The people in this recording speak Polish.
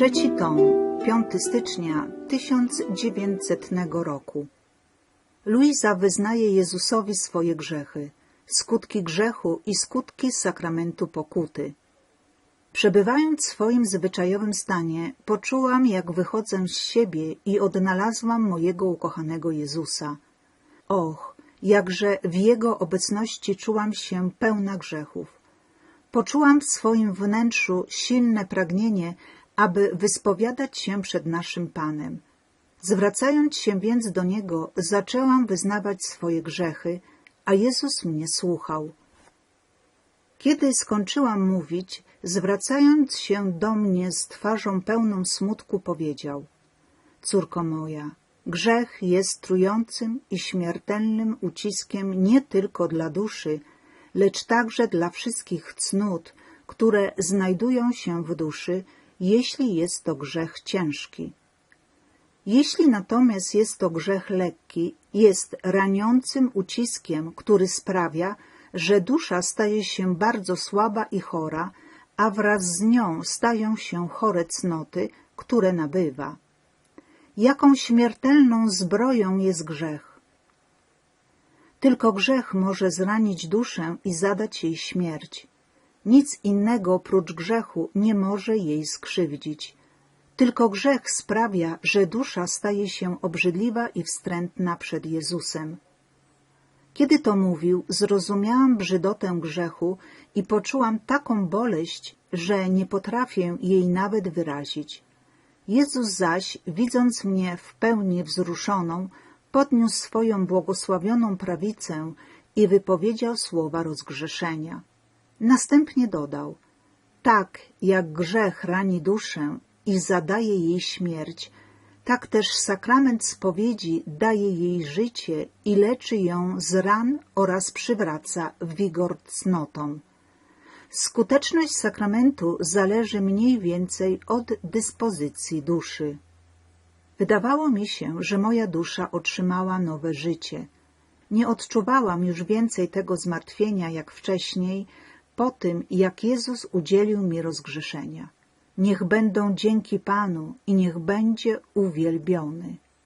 Trzeci tom, 5 stycznia 1900 roku. Luiza wyznaje Jezusowi swoje grzechy, skutki grzechu i skutki sakramentu pokuty. Przebywając w swoim zwyczajowym stanie, poczułam, jak wychodzę z siebie i odnalazłam mojego ukochanego Jezusa. Och, jakże w Jego obecności czułam się pełna grzechów. Poczułam w swoim wnętrzu silne pragnienie, aby wyspowiadać się przed naszym Panem. Zwracając się więc do Niego, zaczęłam wyznawać swoje grzechy, a Jezus mnie słuchał. Kiedy skończyłam mówić, zwracając się do mnie z twarzą pełną smutku, powiedział — Córko moja, grzech jest trującym i śmiertelnym uciskiem nie tylko dla duszy, lecz także dla wszystkich cnót, które znajdują się w duszy, jeśli jest to grzech ciężki. Jeśli natomiast jest to grzech lekki, jest raniącym uciskiem, który sprawia, że dusza staje się bardzo słaba i chora, a wraz z nią stają się chore cnoty, które nabywa. Jaką śmiertelną zbroją jest grzech? Tylko grzech może zranić duszę i zadać jej śmierć. Nic innego oprócz grzechu nie może jej skrzywdzić. Tylko grzech sprawia, że dusza staje się obrzydliwa i wstrętna przed Jezusem. Kiedy to mówił, zrozumiałam brzydotę grzechu i poczułam taką boleść, że nie potrafię jej nawet wyrazić. Jezus zaś, widząc mnie w pełni wzruszoną, podniósł swoją błogosławioną prawicę i wypowiedział słowa rozgrzeszenia. Następnie dodał, tak jak grzech rani duszę i zadaje jej śmierć, tak też sakrament spowiedzi daje jej życie i leczy ją z ran oraz przywraca wigor cnotom. Skuteczność sakramentu zależy mniej więcej od dyspozycji duszy. Wydawało mi się, że moja dusza otrzymała nowe życie. Nie odczuwałam już więcej tego zmartwienia jak wcześniej, po tym, jak Jezus udzielił mi rozgrzeszenia. Niech będą dzięki Panu i niech będzie uwielbiony.